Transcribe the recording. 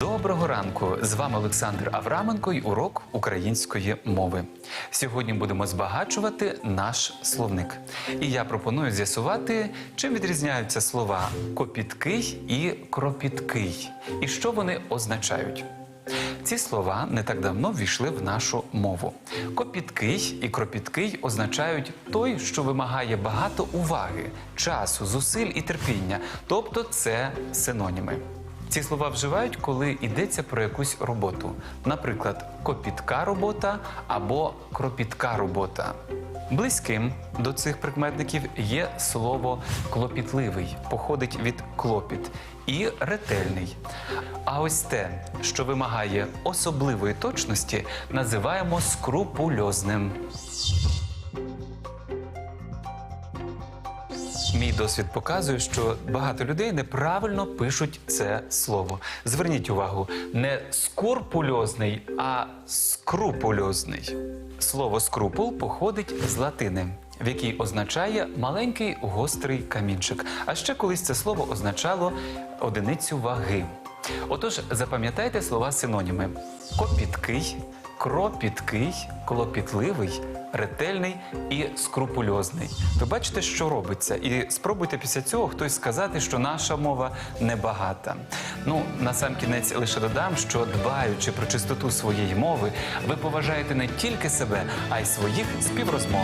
Доброго ранку! З вами Олександр Авраменко і урок української мови. Сьогодні будемо збагачувати наш словник. І я пропоную з'ясувати, чим відрізняються слова копіткий і кропіткий, і що вони означають. Ці слова не так давно ввійшли в нашу мову. Копіткий і кропіткий означають той, що вимагає багато уваги, часу, зусиль і терпіння, тобто це синоніми. Ці слова вживають, коли йдеться про якусь роботу, наприклад, копітка робота або кропітка робота. Близьким до цих прикметників є слово клопітливий, походить від клопіт, і ретельний. А ось те, що вимагає особливої точності, називаємо скрупульозним. Мій досвід показує, що багато людей неправильно пишуть це слово. Зверніть увагу, не скурпульозний, а скрупульозний. Слово скрупул походить з латини, в якій означає маленький гострий камінчик. А ще колись це слово означало одиницю ваги. Отож, запам'ятайте слова синоніми: копіткий, кропіткий, клопітливий, ретельний і скрупульозний. Ви бачите, що робиться, і спробуйте після цього хтось сказати, що наша мова небагата. Ну, на сам кінець лише додам, що дбаючи про чистоту своєї мови, ви поважаєте не тільки себе, а й своїх співрозмовників.